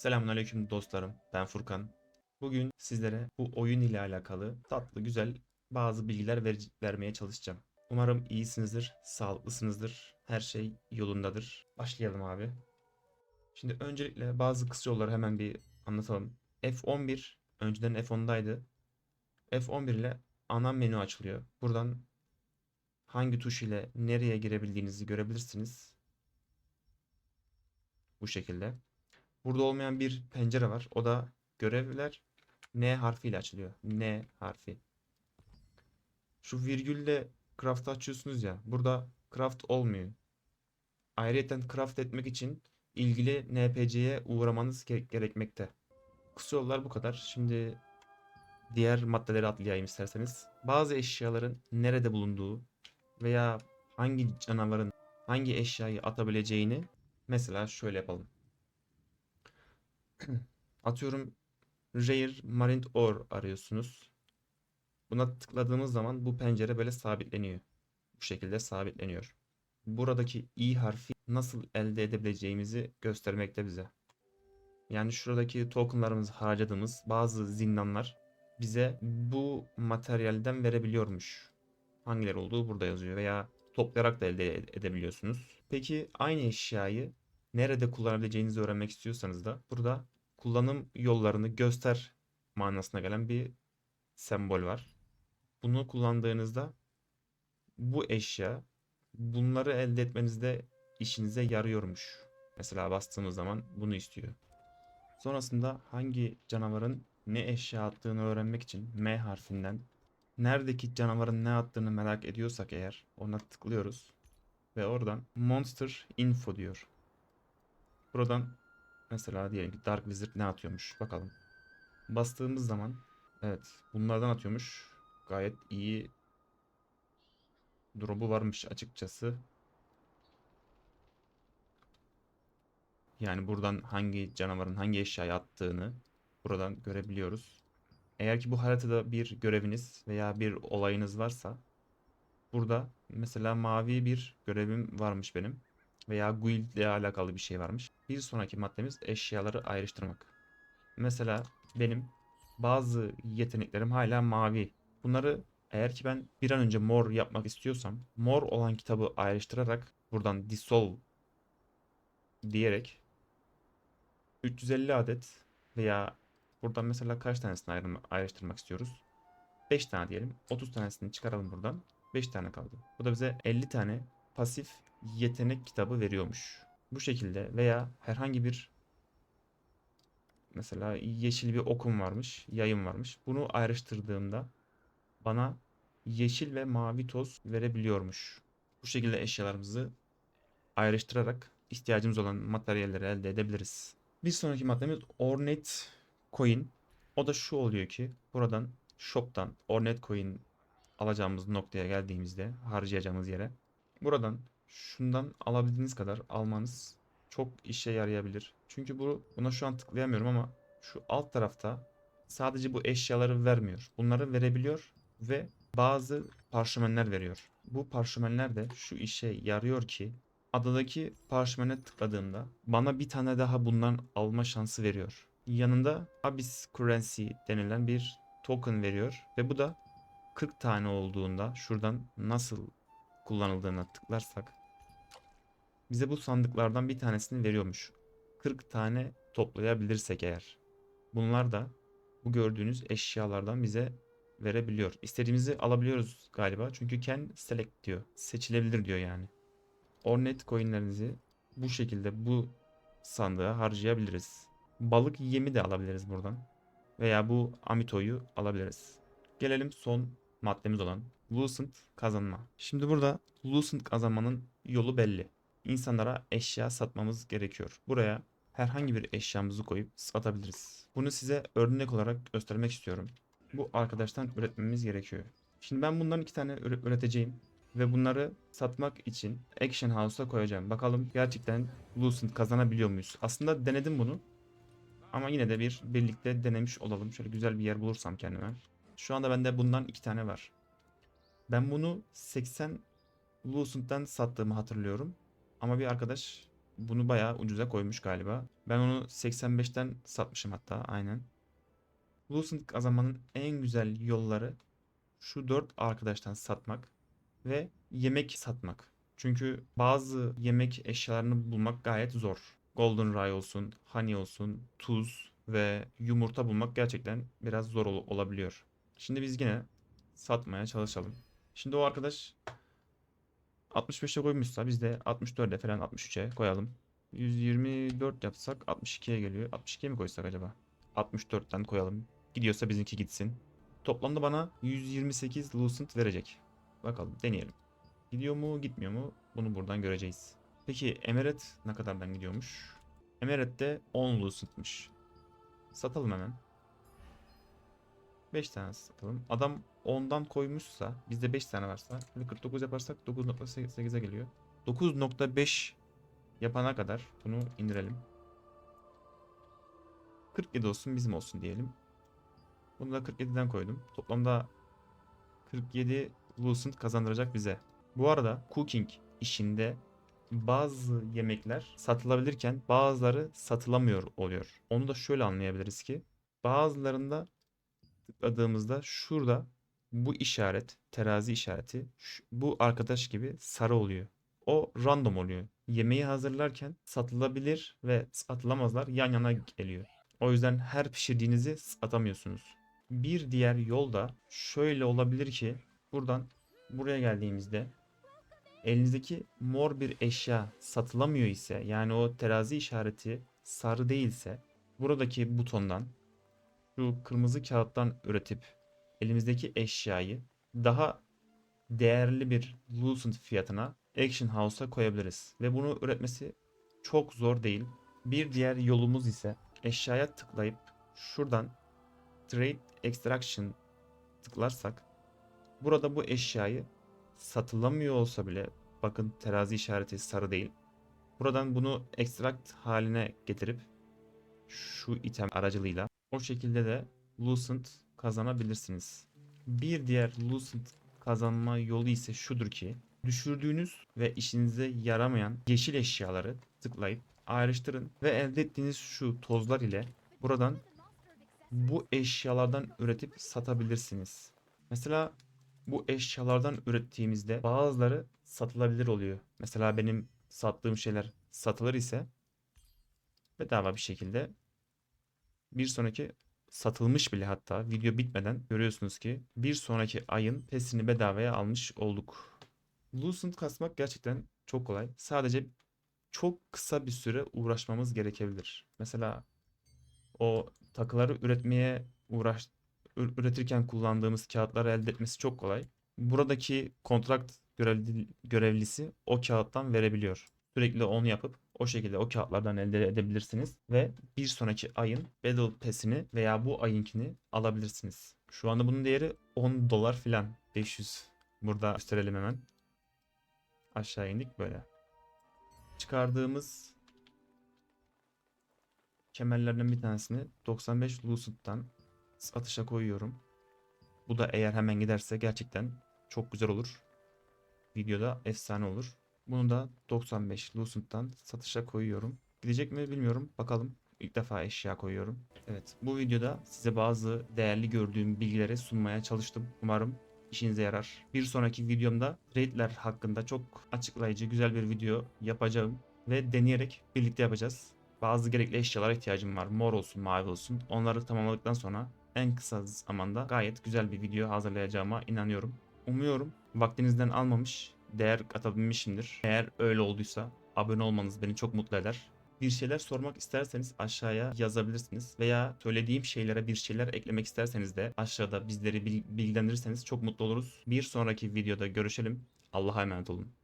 Selamünaleyküm dostlarım. Ben Furkan. Bugün sizlere bu oyun ile alakalı tatlı güzel bazı bilgiler ver- vermeye çalışacağım. Umarım iyisinizdir, sağlıklısınızdır, her şey yolundadır. Başlayalım abi. Şimdi öncelikle bazı kısa yolları hemen bir anlatalım. F11 önceden F10'daydı. F11 ile ana menü açılıyor. Buradan hangi tuş ile nereye girebildiğinizi görebilirsiniz. Bu şekilde. Burada olmayan bir pencere var. O da görevler N harfiyle açılıyor. N harfi. Şu virgülle craft açıyorsunuz ya. Burada craft olmuyor. Ayrıca craft etmek için ilgili NPC'ye uğramanız gere- gerekmekte. Kısa yollar bu kadar. Şimdi diğer maddeleri atlayayım isterseniz. Bazı eşyaların nerede bulunduğu veya hangi canavarın hangi eşyayı atabileceğini mesela şöyle yapalım. Atıyorum Rare Marine Ore arıyorsunuz. Buna tıkladığımız zaman bu pencere böyle sabitleniyor. Bu şekilde sabitleniyor. Buradaki i harfi nasıl elde edebileceğimizi göstermekte bize. Yani şuradaki tokenlarımızı harcadığımız bazı zindanlar bize bu materyalden verebiliyormuş. Hangileri olduğu burada yazıyor veya toplayarak da elde ede- edebiliyorsunuz. Peki aynı eşyayı nerede kullanabileceğinizi öğrenmek istiyorsanız da burada kullanım yollarını göster manasına gelen bir sembol var. Bunu kullandığınızda bu eşya bunları elde etmenizde işinize yarıyormuş. Mesela bastığımız zaman bunu istiyor. Sonrasında hangi canavarın ne eşya attığını öğrenmek için M harfinden neredeki canavarın ne attığını merak ediyorsak eğer ona tıklıyoruz ve oradan Monster Info diyor. Buradan mesela diyelim ki Dark Wizard ne atıyormuş bakalım. Bastığımız zaman evet bunlardan atıyormuş. Gayet iyi drop'u varmış açıkçası. Yani buradan hangi canavarın hangi eşyayı attığını buradan görebiliyoruz. Eğer ki bu haritada bir göreviniz veya bir olayınız varsa burada mesela mavi bir görevim varmış benim veya guild ile alakalı bir şey varmış. Bir sonraki maddemiz eşyaları ayrıştırmak. Mesela benim bazı yeteneklerim hala mavi. Bunları eğer ki ben bir an önce mor yapmak istiyorsam mor olan kitabı ayrıştırarak buradan dissolve diyerek 350 adet veya buradan mesela kaç tanesini ayrım- ayrıştırmak istiyoruz? 5 tane diyelim. 30 tanesini çıkaralım buradan. 5 tane kaldı. Bu da bize 50 tane pasif yetenek kitabı veriyormuş. Bu şekilde veya herhangi bir mesela yeşil bir okum varmış, yayım varmış. Bunu ayrıştırdığımda bana yeşil ve mavi toz verebiliyormuş. Bu şekilde eşyalarımızı ayrıştırarak ihtiyacımız olan materyalleri elde edebiliriz. Bir sonraki maddemiz Ornate Coin. O da şu oluyor ki buradan shop'tan Ornate Coin alacağımız noktaya geldiğimizde harcayacağımız yere buradan şundan alabildiğiniz kadar almanız çok işe yarayabilir. Çünkü bu buna şu an tıklayamıyorum ama şu alt tarafta sadece bu eşyaları vermiyor. Bunları verebiliyor ve bazı parşömenler veriyor. Bu parşömenler de şu işe yarıyor ki adadaki parşömene tıkladığımda bana bir tane daha bundan alma şansı veriyor. Yanında Abyss Currency denilen bir token veriyor ve bu da 40 tane olduğunda şuradan nasıl kullanıldığına tıklarsak bize bu sandıklardan bir tanesini veriyormuş. 40 tane toplayabilirsek eğer. Bunlar da bu gördüğünüz eşyalardan bize verebiliyor. İstediğimizi alabiliyoruz galiba. Çünkü can select diyor. Seçilebilir diyor yani. Ornate coinlerinizi bu şekilde bu sandığa harcayabiliriz. Balık yemi de alabiliriz buradan. Veya bu amitoyu alabiliriz. Gelelim son maddemiz olan Lucent kazanma. Şimdi burada Lucent kazanmanın yolu belli. İnsanlara eşya satmamız gerekiyor. Buraya herhangi bir eşyamızı koyup satabiliriz. Bunu size örnek olarak göstermek istiyorum. Bu arkadaştan üretmemiz gerekiyor. Şimdi ben bundan iki tane üre- üreteceğim. Ve bunları satmak için Action House'a koyacağım. Bakalım gerçekten Lucent kazanabiliyor muyuz? Aslında denedim bunu. Ama yine de bir birlikte denemiş olalım. Şöyle güzel bir yer bulursam kendime. Şu anda bende bundan iki tane var. Ben bunu 80 Lucent'ten sattığımı hatırlıyorum. Ama bir arkadaş bunu bayağı ucuza koymuş galiba. Ben onu 85'ten satmışım hatta aynen. Lucent kazanmanın en güzel yolları şu dört arkadaştan satmak ve yemek satmak. Çünkü bazı yemek eşyalarını bulmak gayet zor. Golden Rye olsun, honey olsun, tuz ve yumurta bulmak gerçekten biraz zor ol- olabiliyor. Şimdi biz yine satmaya çalışalım. Şimdi o arkadaş 65'e koymuşsa biz de 64'e falan 63'e koyalım. 124 yapsak 62'ye geliyor. 62'ye mi koysak acaba? 64'ten koyalım. Gidiyorsa bizimki gitsin. Toplamda bana 128 Lucent verecek. Bakalım deneyelim. Gidiyor mu gitmiyor mu bunu buradan göreceğiz. Peki Emeret ne kadardan gidiyormuş? Emeret de 10 Lucent'mış. Satalım hemen. 5 tane satalım. Adam 10'dan koymuşsa bizde 5 tane varsa böyle 49 yaparsak 9.8'e geliyor. 9.5 yapana kadar bunu indirelim. 47 olsun bizim olsun diyelim. Bunu da 47'den koydum. Toplamda 47 Lucent kazandıracak bize. Bu arada cooking işinde bazı yemekler satılabilirken bazıları satılamıyor oluyor. Onu da şöyle anlayabiliriz ki bazılarında tıkladığımızda şurada bu işaret, terazi işareti şu- bu arkadaş gibi sarı oluyor. O random oluyor. Yemeği hazırlarken satılabilir ve satılamazlar yan yana geliyor. O yüzden her pişirdiğinizi satamıyorsunuz. Bir diğer yol da şöyle olabilir ki buradan buraya geldiğimizde elinizdeki mor bir eşya satılamıyor ise yani o terazi işareti sarı değilse buradaki butondan şu kırmızı kağıttan üretip elimizdeki eşyayı daha değerli bir Lucent fiyatına Action House'a koyabiliriz. Ve bunu üretmesi çok zor değil. Bir diğer yolumuz ise eşyaya tıklayıp şuradan Trade Extraction tıklarsak burada bu eşyayı satılamıyor olsa bile bakın terazi işareti sarı değil. Buradan bunu extract haline getirip şu item aracılığıyla o şekilde de Lucent kazanabilirsiniz. Bir diğer Lucent kazanma yolu ise şudur ki düşürdüğünüz ve işinize yaramayan yeşil eşyaları tıklayıp ayrıştırın ve elde ettiğiniz şu tozlar ile buradan bu eşyalardan üretip satabilirsiniz. Mesela bu eşyalardan ürettiğimizde bazıları satılabilir oluyor. Mesela benim sattığım şeyler satılır ise bedava bir şekilde bir sonraki satılmış bile hatta video bitmeden görüyorsunuz ki bir sonraki ayın pesini bedavaya almış olduk. Lucent kasmak gerçekten çok kolay. Sadece çok kısa bir süre uğraşmamız gerekebilir. Mesela o takıları üretmeye uğraş üretirken kullandığımız kağıtları elde etmesi çok kolay. Buradaki kontrakt görevli, görevlisi o kağıttan verebiliyor. Sürekli onu yapıp o şekilde o kağıtlardan elde edebilirsiniz ve bir sonraki ayın Battle Pass'ini veya bu ayınkini alabilirsiniz. Şu anda bunun değeri 10 dolar filan. 500. Burada gösterelim hemen. Aşağı indik böyle. Çıkardığımız kemerlerden bir tanesini 95 Lucent'tan satışa koyuyorum. Bu da eğer hemen giderse gerçekten çok güzel olur. Videoda efsane olur. Bunu da 95 Lucent'tan satışa koyuyorum. Gidecek mi bilmiyorum. Bakalım. İlk defa eşya koyuyorum. Evet bu videoda size bazı değerli gördüğüm bilgileri sunmaya çalıştım. Umarım işinize yarar. Bir sonraki videomda trade'ler hakkında çok açıklayıcı güzel bir video yapacağım. Ve deneyerek birlikte yapacağız. Bazı gerekli eşyalara ihtiyacım var. Mor olsun, mavi olsun. Onları tamamladıktan sonra en kısa zamanda gayet güzel bir video hazırlayacağıma inanıyorum. Umuyorum vaktinizden almamış, değer katabilmişimdir. Eğer öyle olduysa abone olmanız beni çok mutlu eder. Bir şeyler sormak isterseniz aşağıya yazabilirsiniz veya söylediğim şeylere bir şeyler eklemek isterseniz de aşağıda bizleri bil- bilgilendirirseniz çok mutlu oluruz. Bir sonraki videoda görüşelim. Allah'a emanet olun.